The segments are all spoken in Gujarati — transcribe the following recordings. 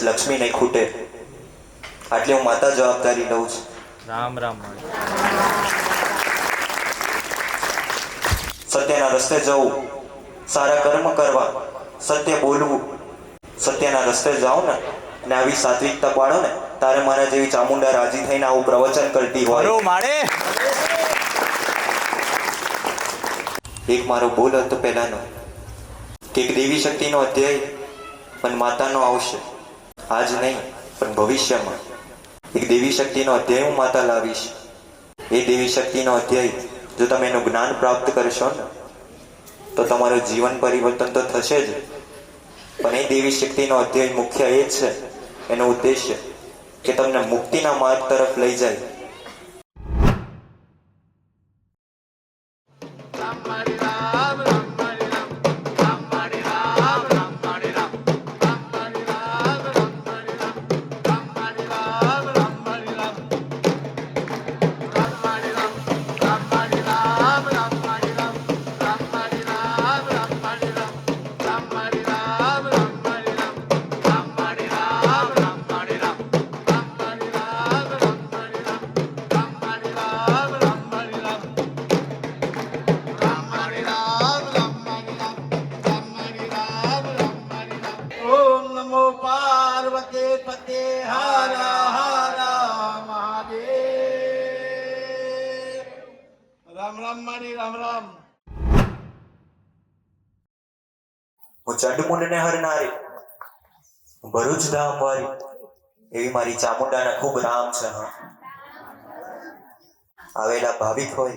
દિવસ લક્ષ્મી નહીં ખૂટે. આટલી હું માતા જવાબદારી લઉં છું. રામ રામ સત્યના રસ્તે જવું. સારા કર્મ કરવા. સત્ય બોલવું. સત્યના રસ્તે જાઓ ને અને આવી સાત્વિકતા પાડો ને તારે મારા જેવી ચામુંડા રાજી થઈને આવું પ્રવચન કરતી હોય. એક મારો ભૂલ હતો પહેલાનો. કે એક દેવી શક્તિનો અધ્યાય પણ માતાનો આવશે. આજ નહીં પણ ભવિષ્યમાં. એક દેવી શક્તિનો અધ્યાય હું માતા લાવીશ. એ દેવી શક્તિનો અધ્યાય, જો તમે એનું જ્ઞાન પ્રાપ્ત કરશો ને, તો તમારું જીવન પરિવર્તન તો થશે જ. પણ એ દેવી શક્તિનો અધ્યાય મુખ્ય એ જ છે, એનો ઉદ્દેશ્ય કે તમને મુક્તિના માર્ગ તરફ લઈ જાય. હું ચંડમુંડને હરનારી ભરૂચ ધામ વાળી એવી મારી ચામુંડાના ખૂબ રામ છે, હા. આવેલા ભાવિક હોય,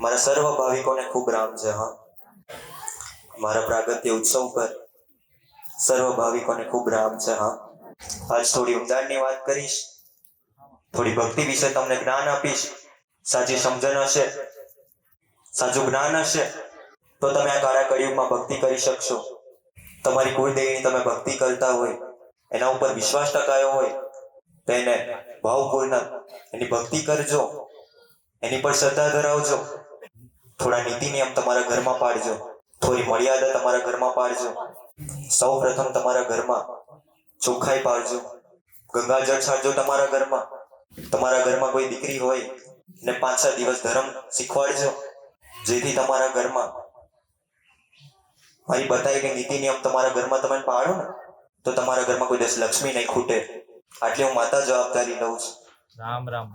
મારા સર્વ ભાવિકોને ખૂબ રામ છે, હા. મારા પ્રાગત્ય ઉત્સવ પર સર્વ ભાવિકોને ખૂબ રામ છે, હા. આજ થોડી ઊંડાણની વાત કરીશ, થોડી ભક્તિ વિશે તમને જ્ઞાન આપીશ. સાચી સમજણ હશે, સાચું જ્ઞાન હશે તો તમે આ કાળા કળિયુગમાં ભક્તિ કરી શકશો. તમારી કુળદેવીની તમે ભક્તિ કરતા હોય, એના ઉપર વિશ્વાસ ટકાયો હોય, તો એને ભાવપૂર્ણ એની ભક્તિ કરજો. એની પર શ્રદ્ધા ધરાવજો. થોડા નીતિ નિયમ તમારા ઘરમાં પાડજો. થોડી મર્યાદા તમારા ઘરમાં પાડજો. સૌ પ્રથમ તમારા ઘરમાં ચોખ્ખાઈ પાડજો. ગંગાજળ છાડજો તમારા ઘરમાં. તમારા ઘરમાં કોઈ દીકરી હોય ને પાંચ દિવસ ધર્મ શીખવાડજો. જેથી તમારા ઘરમાં મારી બતાવી કે નીતિ નિયમ તમારા ઘરમાં તમે પાડો ને તો તમારા ઘરમાં કોઈ દિવસ લક્ષ્મી નહીં ખૂટે. આટલી હું માતા જવાબદારી લઉં છું. રામ રામ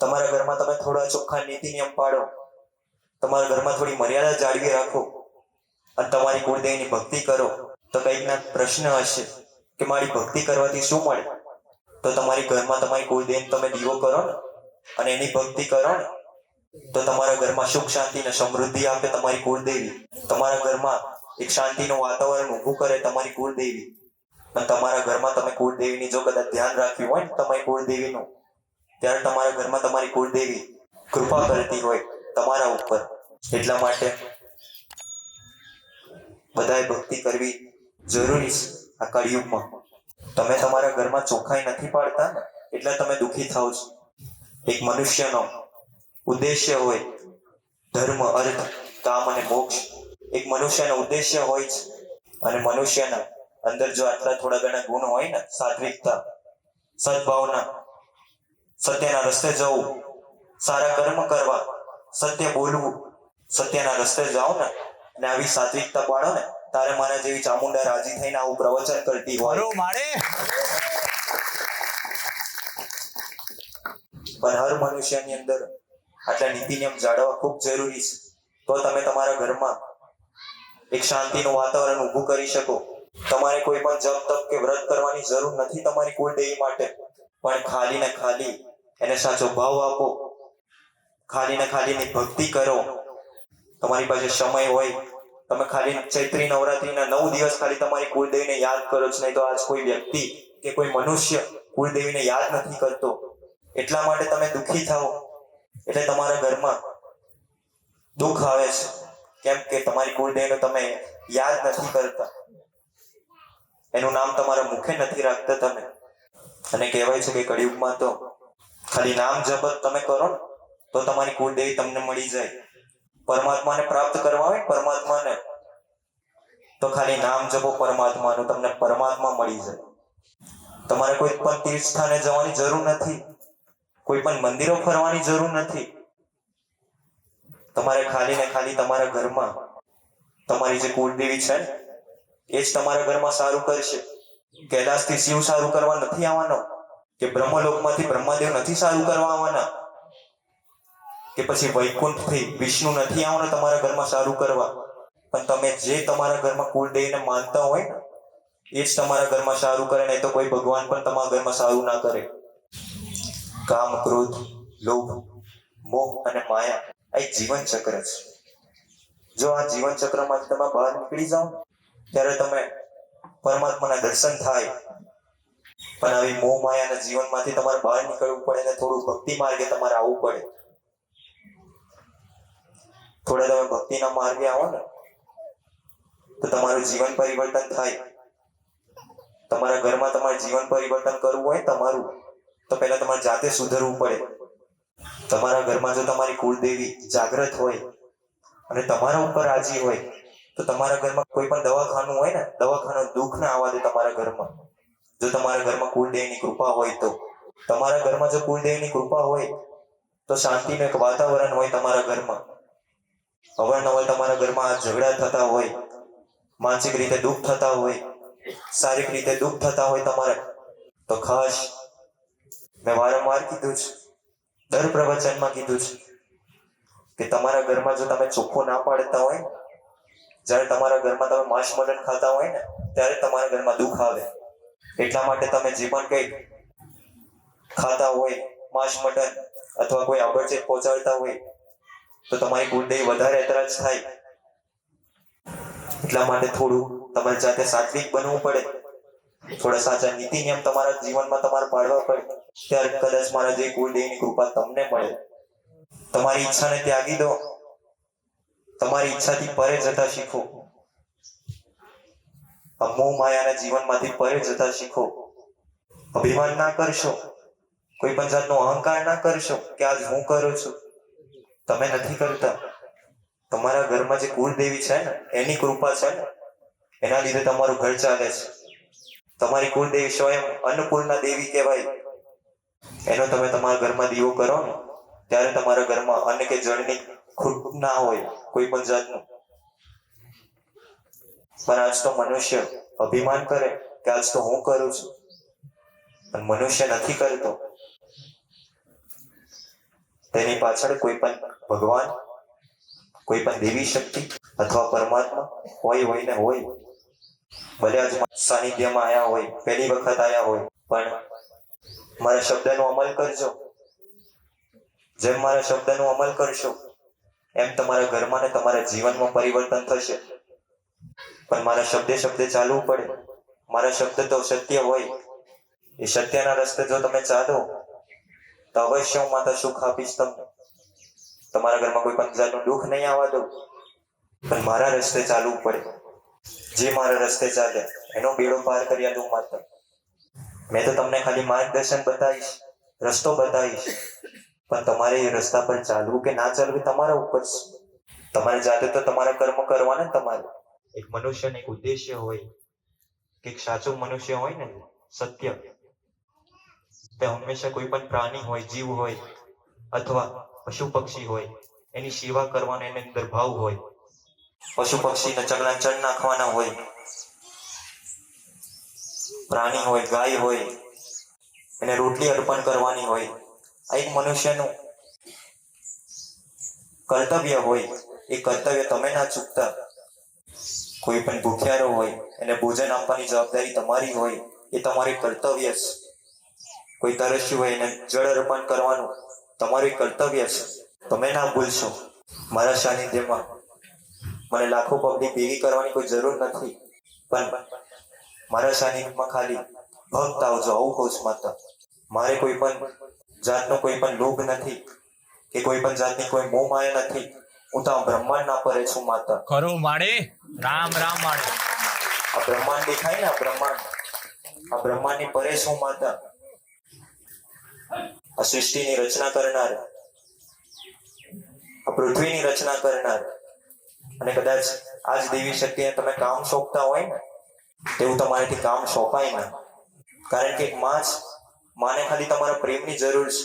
તમારા ઘરમાં તમે થોડા ચોખ્ખા નીતિ નિયમ પાડો. તમારા ઘરમાં થોડી મર્યાદા જાળવી રાખો. અને તમારી કુળદેવીની ભક્તિ કરો. તો કંઈકના પ્રશ્ન હશે કે મારી ભક્તિ કરવાથી શું મળે? તો તમારી ઘરમાં તમારી કુળદેવીને તમે દીવો કરો ને અને એની ભક્તિ કરો ને તો તમારા ઘરમાં સુખ, શાંતિ અને સમૃદ્ધિ આપે તમારી કુળદેવી. તમારા ઘરમાં એક શાંતિનું વાતાવરણ ઊભું કરે તમારી કુળદેવી. અને તમારા ઘરમાં તમે કુળદેવીની જો કદાચ ધ્યાન રાખ્યું હોય ને તમારી કુળદેવીનું, ત્યારે તમારા ઘરમાં તમારી કુળદેવી કૃપા કરતી હોય તમારા ઉપર. એટલા માટે બધાએ ભક્તિ કરવી જરૂરી છે આ કળિયુગમાં. તમે તમારા ઘરમાં ચોખ્ખાઈ નથી પાડતા ને, એટલે તમે દુઃખી થાવ છો. એક મનુષ્યનો ઉદ્દેશ્ય હોય ધર્મ અર્થ કામ અને મોક્ષ એક મનુષ્યનો ઉદ્દેશ્ય હોય છે અને મનુષ્યના અંદર જો આટલા થોડા ઘણા ગુણ હોય ને સાત્વિકતા સદભાવના સત્યના રસ્તે જવું સારા કર્મ કરવા સત્ય બોલવું સત્યના રસ્તે જાઓ ને અને આવી સાત્વિકતા પાડો ને તારે મારા જેવી ચામુંડા રાજી થઈને આવું પ્રવચન કરતી હોય. પણ હર મનુષ્યની અંદર આટલા નીતિ નિયમ જાળવવા ખૂબ જરૂરી છે. તો તમે તમારા ઘરમાં એક શાંતિનું વાતાવરણ ઊભું કરી શકો. તમારે કોઈ પણ જપ તપ કે વ્રત કરવાની જરૂર નથી તમારી કુળદેવી માટે. પણ ખાલી ને ખાલી એને સાચો ભાવ આપો. ખાલી ને ખાલી એની ભક્તિ કરો. તમારી પાસે સમય હોય. તમે ખાલી ચૈત્રી નવરાત્રીના નવ દિવસ ખાલી તમારી કુળદેવીને યાદ કરો છો. નહીં તો આજ કોઈ વ્યક્તિ કે કોઈ મનુષ્ય કુળદેવીને યાદ નથી કરતો. એટલા માટે તમે દુઃખી થાઓ. એટલે તમારા ઘરમાં દુઃખ આવે છે. કેમ કે તમારી કુળદેવને તમે યાદ નથી કરતા. એનું નામ તમારા મુખે નથી રાખતા તમે. અને કહેવાય છે કે કળિયુગમાં તો ખાલી નામ જપ તમે કરો ને, તો તમારી કુળદેવી તમને મળી જાય. પરમાત્માને પ્રાપ્ત કરવા હોય પરમાત્માને, તો ખાલી નામ જપો પરમાત્માનું, તમને પરમાત્મા મળી જાય. તમારે કોઈ પણ તીર્થ સ્થાને જવાની જરૂર નથી. કોઈ પણ મંદિરો ફરવાની જરૂર નથી. તમારે ખાલી ને ખાલી તમારા ઘરમાં તમારી જે કુળદેવી છે ને, એ જ તમારા ઘરમાં સારું કરશે. કૈલાસથી શિવ સારું કરવા નથી આવવાનો, કે બ્રહ્મલોકમાંથી બ્રહ્માદેવ નથી સારું કરવા આવવાના, કે પછી વૈકુંઠથી વિષ્ણુ નથી આવવાના તમારા ઘરમાં સારું કરવા. પણ તમે જે તમારા ઘરમાં કુળદેવીને માનતા હોય ને, એ જ તમારા ઘરમાં સારું કરે નહીં તો કોઈ ભગવાન પણ તમારા ઘરમાં સારું ના કરે. કામ, ક્રોધ, લોભ, મોહ અને માયા આ એક જીવન ચક્ર છે. જો આ જીવન ચક્રમાંથી તમે બહાર નીકળી જાઓ, ત્યારે તમે પરમાત્માના દર્શન થાય. પણ આવી મોહ, માયાના જીવનમાંથી તમારે બહાર નીકળવું પડે ને થોડું ભક્તિ માર્ગે તમારે આવવું પડે. થોડા તમે ભક્તિના માર્ગે આવો ને, તો તમારું જીવન પરિવર્તન થાય. તમારા ઘરમાં તમારે જીવન પરિવર્તન કરવું હોય તમારું તો પહેલા તમારે જાતે સુધરવું પડે. તમારા ઘરમાં જો તમારી કુળદેવી જાગ્રત હોય અને તમારા ઉપર રાજી હોય, તો તમારા ઘરમાં કોઈ પણ દવાખાનું હોય ને, દવાખાનું દુઃખ ના આવવા દે તમારા ઘરમાં. જો તમારા ઘરમાં કુળદેવની કૃપા હોય તો. તમારા ઘરમાં જો કુળદેવની કૃપા હોય, તો શાંતિનું એક વાતાવરણ હોય તમારા ઘરમાં. અવારનવાર તમારા ઘરમાં આ ઝઘડા થતા હોય, માનસિક રીતે દુઃખ થતા હોય, શારીરિક રીતે દુઃખ થતા હોય તમારે, તો ખાસ મેં વારંવાર કીધું છે. દર પ્રવચનમાં કીધું છે કે તમારા ઘરમાં જો તમે ચોખ્ખો ના પાડતા હોય, જ્યારે તમારા ઘરમાં તમે માંસ મટન ખાતા હોય ને, ત્યારે તમારા ઘરમાં દુઃખ આવે. એટલા માટે તમે જે પણ કંઈક ખાતા હોય માંસ મટન અથવા કોઈ આબડચેટ પહોંચાડતા હોય, તો તમારી કુંડળી વધારે એતરાજ થાય. એટલા માટે થોડું તમારી જાતે સાત્વિક બનવું પડે. થોડા સાચા નીતિ નિયમ તમારા જીવનમાં તમારે પાડવા પડે, ત્યારે કદાચ મારા જે કુળદેવીની કૃપા તમને મળે. તમારી ઈચ્છાને ત્યાગી દો. તમારી ઈચ્છાથી પરે જતા શીખો. મોહ માયાના જીવનમાંથી પરે જતા શીખો. અભિમાન ના કરશો. કોઈ પણ જાતનો અહંકાર ના કરશો કે આજ હું કરું છું. તમે નથી કરતા. તમારા ઘરમાં જે કુળદેવી છે ને, એની કૃપા છે ને, એના લીધે તમારું ઘર ચાલે છે. તમારી કુળદેવી સ્વયં અન્નપૂર્ણા દેવી કહેવાય. એનો તમે તમારા ઘરમાં દીવો કરો ને, ત્યારે તમારા ઘરમાં અન્ન કે જળની ખૂટ ના હોય, કોઈ પણ જાતનું. પણ આજ તો મનુષ્ય અભિમાન કરે કે આજ તો હું કરું છું. પણ મનુષ્ય નથી કરતો. તેની પાછળ કોઈ પણ ભગવાન, કોઈ પણ દેવી શક્તિ અથવા પરમાત્મા હોય હોય ને હોય આજ મારા સાનિધ્યમાં આવ્યા હોય, પહેલી વખત આવ્યા હોય, પણ મારા શબ્દનો અમલ કરજો. જેમ મારા શબ્દનો અમલ કરશો, એમ તમારા ઘરમાં ને તમારા જીવનમાં પરિવર્તન થશે. પણ મારા શબ્દે શબ્દે ચાલવું પડે. મારા શબ્દ તો સત્ય હોય. એ સત્યના રસ્તે જો તમે ચાલો, તો અવશ્ય હું માતા સુખ આપીશ તમને. તમારા ઘરમાં કોઈ પણ જાતનું દુઃખ નહીં આવવા દઉં પણ મારા રસ્તે ચાલવું પડે. જે મારા રસ્તે ચાલે, એનો બેડો પાર કરી દઉં માત્ર. મેં તો તમને ખાલી માર્ગદર્શન બતાવીશ, રસ્તો બતાવીશ. પણ તમારે એ રસ્તા પર ચાલવું કે ના ચાલવું તમારા ઉપર તમારે જાતે તો તમારા કર્મ કરવાના તમારે. એક મનુષ્યને એક ઉદ્દેશ્ય હોય, કે એક સાચો મનુષ્ય હોય ને, સત્ય. તે હંમેશા કોઈ પણ પ્રાણી હોય, જીવ હોય, અથવા પશુ પક્ષી હોય, એની સેવા કરવાનો એને અંદર ભાવ હોય. પશુ પક્ષીને ચગલા ચણ નાખવાના હોય, પ્રાણી હોય, ગાય હોય, એને રોટલી અર્પણ કરવાની હોય, આ એક મનુષ્યનું કર્તવ્ય હોય, એ કર્તવ્ય તમે ના ચૂકતા. કોઈ પણ ભૂખ્યારો હોય, એને ભોજન આપવાની જવાબદારી તમારી હોય, એ તમારી કર્તવ્ય છે. કોઈ તરસ્યું હોય, એને જળ અર્પણ કરવાનું તમારું કર્તવ્ય છે. તમે ના ભૂલશો. મારા સાનિધ્યમાં મને લાખો પબ્લિક ભેગી કરવાની કોઈ જરૂર નથી. પણ મારા સાનિધ્યમાં ખાલી ભક્ત આવજો આવું કહું છું માત્ર. મારે કોઈ પણ જાતનો કોઈ પણ લોભ નથી કે કોઈ પણ જાતની કોઈ મોહ માયા નથી. હું તો આ બ્રહ્માંડ ના પરે છું માતા ખરું માડે રામ રામ માડે આ બ્રહ્માંડ દેખાય ને આ બ્રહ્માંડ. આ બ્રહ્માંડની પરે છું માતા આ સૃષ્ટિની રચના કરનાર. આ પૃથ્વીની રચના કરનાર. અને કદાચ આજ દેવી શક્તિને તમે કામ સોંપતા હોય ને, તેવું તમારેથી કામ સોંપાય ના કારણ કે માં જ, માને ખાલી તમારા પ્રેમની જરૂર છે.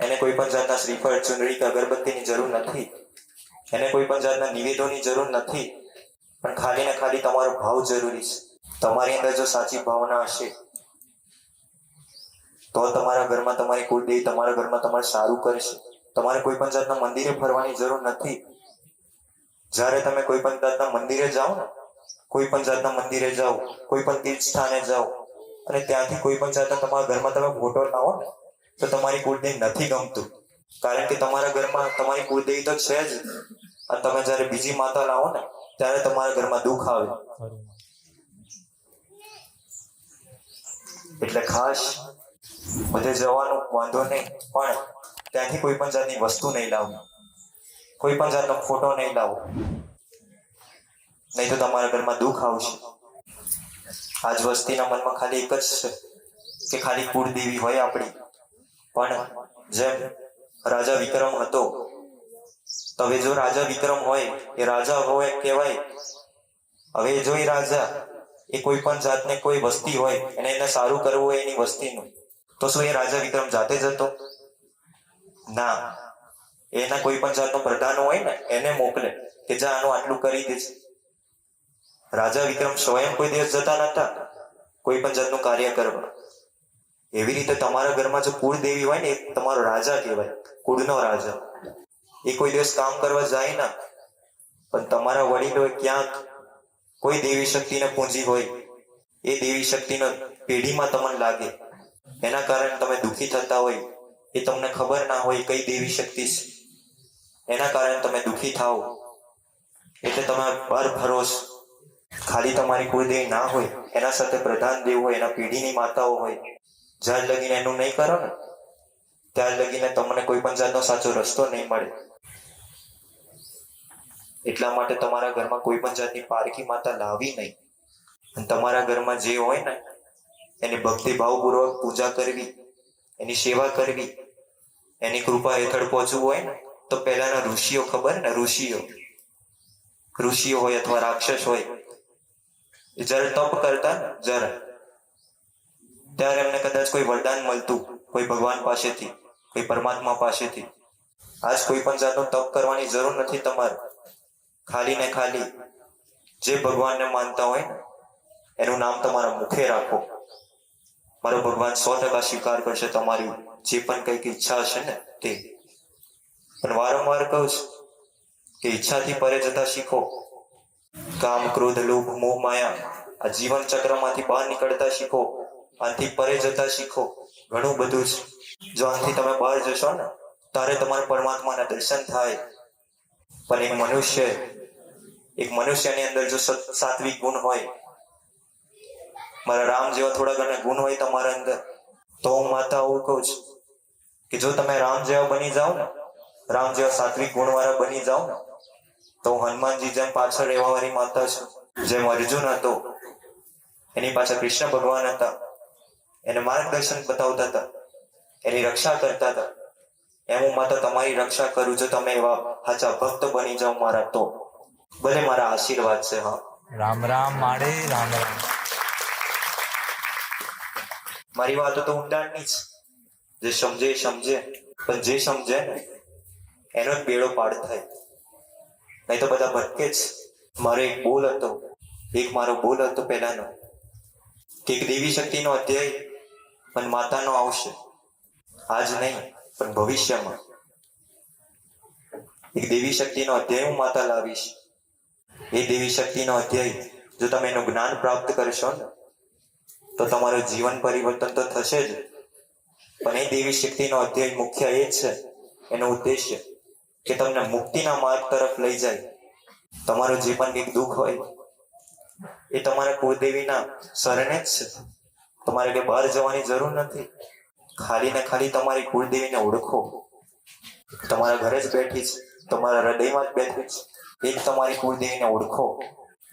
એને કોઈ પણ જાતના શ્રીફળ, ચુંદડી કે અગરબત્તીની જરૂર નથી. એને કોઈ પણ જાતના નિવેદોની જરૂર નથી. પણ ખાલી ને ખાલી તમારો ભાવ જરૂરી છે. તમારી અંદર જો સાચી ભાવના હશે, તો તમારા ઘરમાં તમારી કુળદેવી તમારા ઘરમાં તમારે સારું કરશે. તમારે કોઈ પણ જાતના મંદિરે ફરવાની જરૂર નથી. જ્યારે તમે કોઈ પણ જાતના મંદિરે જાઓ ને, કોઈ પણ જાતના મંદિરે જાઓ, કોઈ પણ તીર્થ સ્થાને જાઓ અને ત્યાંથી કોઈ પણ જાતના તમારા ઘરમાં તમે ફોટો લાવો ને, તો તમારી કુળદેવી નથી ગમતું. કારણ કે તમારા ઘરમાં તમારી કુળદેવી તો છે જ. અને તમે જ્યારે બીજી માતા લાવો ને, ત્યારે તમારા ઘરમાં દુઃખ આવે. એટલે ખાસ બધે જવાનું વાંધો નહીં, પણ ત્યાંથી કોઈ પણ જાતની વસ્તુ નહીં લાવવી કોઈ પણ જાતનો ફોટો નહીં લાવો. નહીં તો તમારા ઘરમાં દુઃખ આવશે. આજ વસ્તીના મનમાં ખાલી એક જ છે કે ખાલી કુળદેવી હોય આપણી. પણ જેમ રાજા વિક્રમ હતો, હવે જો રાજા વિક્રમ હોય, એ રાજા હોય કહેવાય. હવે જો એ રાજા એ કોઈ પણ જાતને કોઈ વસ્તી હોય અને એને સારું કરવું હોય એની વસ્તીનું, તો શું એ રાજા વિક્રમ જાતે જ હતો? ના. એના કોઈ પણ જાતનો પ્રધાન હોય ને, એને મોકલે કે જા, આનું આટલું કરી દે રાજા વિક્રમ સ્વયં કોઈ દિવસ જતા નતા કોઈ પણ જાતનું કાર્ય કરવા. એવી રીતે તમારા ઘરમાં જો કુળદેવી હોય ને, એ તમારો રાજા કહેવાય, કુળનો રાજા. એ કોઈ દિવસ કામ કરવા જાય ના. પણ તમારા વડીલો ક્યાંક કોઈ દેવી શક્તિને પૂંજી હોય, એ દેવી શક્તિનો પેઢીમાં તમને લાગે. એના કારણે તમે દુઃખી થતા હોય, એ તમને ખબર ના હોય કઈ દેવી શક્તિ છે. એના કારણે તમે દુઃખી થાઓ. એટલે તમે ભર ભરોસ. ખાલી તમારી કુળદેવી ના હોય, એના સાથે પ્રધાન દેવ હોય, એના પેઢીની માતાઓ હોય જ્યાં લગીને એનું નહીં કરો ને. ત્યાં લગીને તમને કોઈ પણ જાતનો સાચો રસ્તો નહીં મળે. એટલા માટે તમારા ઘરમાં કોઈ પણ જાતની પારકી માતા લાવી નહીં. અને તમારા ઘરમાં જે હોય ને, એની ભક્તિભાવપૂર્વક પૂજા કરવી, એની સેવા કરવી, એની કૃપા હેઠળ પહોંચવું હોય ને તો પહેલાના ઋષિઓ ખબર ને? ઋષિઓ. ઋષિઓ હોય અથવા રાક્ષસ હોય. એ તપ કરતા ને? ત્યારે એમને કદાચ કોઈ વરદાન મળતું, કોઈ ભગવાન પાસેથી, કોઈ પરમાત્મા પાસેથી. આજ કોઈ પણ જાતનું તપ કરવાની જરૂર નથી તમારે. ખાલી ને ખાલી જે ભગવાનને માનતા હોય એનું નામ તમારા મુખે રાખો. મારો ભગવાન સો ટકા સ્વીકાર કરશે તમારી જે પણ કંઈક ઈચ્છા હશે ને તે. પણ વારંવાર કહું છું કે ઈચ્છાથી પરે જતા શીખો. કામ, ક્રોધ, લોભ, મોહ, માયા આ જીવન ચક્રમાંથી બહાર નીકળતા શીખો. આથી પરે જતા શીખો. ઘણું બધું છે જો આથી તમે બહાર જશો ને ત્યારે તમારા પરમાત્માના દર્શન થાય. પણ એક મનુષ્ય, એક મનુષ્યની અંદર જો સત- સાત્વિક ગુણ હોય, મારા રામ જેવા થોડા ઘણા ગુણ હોય તમારા અંદર, તો હું માતા આવું કહું છું કે જો તમે રામ જેવા બની જાઓ ને રામ જેવા સાત્વિક ગુણવાળા બની જાઓ ને તો હું હનુમાનજી જેમ પાછળ રહેવા વાળી માતા છું. જેમ અર્જુન હતો એની પાછળ કૃષ્ણ ભગવાન હતા. એને માર્ગદર્શન બતાવતા હતા. એની રક્ષા કરતા હતા. એમ હું માતા તમારી રક્ષા કરું જો તમે એવા સાચા ભક્ત બની જાઓ મારા તો. ભલે મારા આશીર્વાદ છે હા. રામ રામ માડે રામ રામ. મારી વાતો તો ઊંડાણની જ. જે સમજે સમજે. પણ જે સમજે ને એનો જ બેડો પાડ થાય. નહીં તો બધા ભટકે જ. મારો એક બોલ હતો. એક મારો બોલ હતો પહેલાનો. કે એક દેવી શક્તિનો અધ્યાય પણ માતાનો આવશે. આજ નહીં, પણ ભવિષ્યમાં. એક દેવી શક્તિનો અધ્યાય હું માતા લાવીશ. એ દેવી શક્તિનો અધ્યાય, જો તમે એનું જ્ઞાન પ્રાપ્ત કરશો ને, તો તમારું જીવન પરિવર્તન તો થશે જ. પણ એ દેવી શક્તિનો અધ્યાય મુખ્ય એ જ છે, એનો ઉદ્દેશ્ય કે તમને મુક્તિના માર્ગ તરફ લઈ જાય. તમારું જે પણ દુઃખ હોય, એ તમારા કુળદેવીના શરણે જ છે. તમારે કે બહાર જવાની જરૂર નથી. ખાલી ને ખાલી તમારી કુળદેવીને ઓળખો. તમારા ઘરે જ બેઠી છે, તમારા હૃદયમાં જ બેઠી છે. એ જ તમારી કુળદેવીને ઓળખો.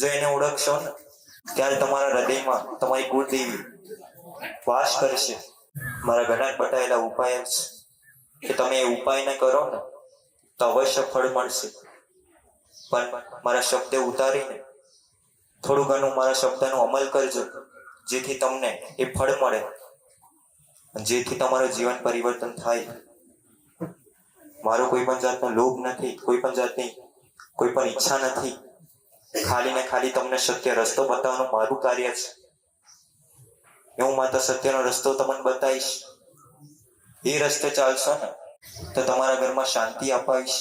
જો એને ઓળખશો ને, ત્યારે તમારા હૃદયમાં તમારી કુળદેવી વાસ કરશે. મારા ઘણા બટાયેલા ઉપાય છે. કે તમે એ ઉપાયને કરો ને તો અવશ્ય ફળ મળશે. પણ મારા શબ્દ ઉતારીને થોડું ઘણું મારા શબ્દનો અમલ કરજો, જેથી તમને એ ફળ મળે જેથી તમારું જીવન પરિવર્તન થાય. મારો કોઈ પણ જાતનો લોભ નથી, કોઈ પણ જાતની, કોઈ પણ ઈચ્છા નથી. ખાલી ને ખાલી તમને સત્ય રસ્તો બતાવવાનું મારું કાર્ય છે. હું માત્ર સત્યનો રસ્તો તમને બતાવીશ. એ રસ્તે ચાલશો ને? તો તમારા ઘરમાં શાંતિ અપાવીશ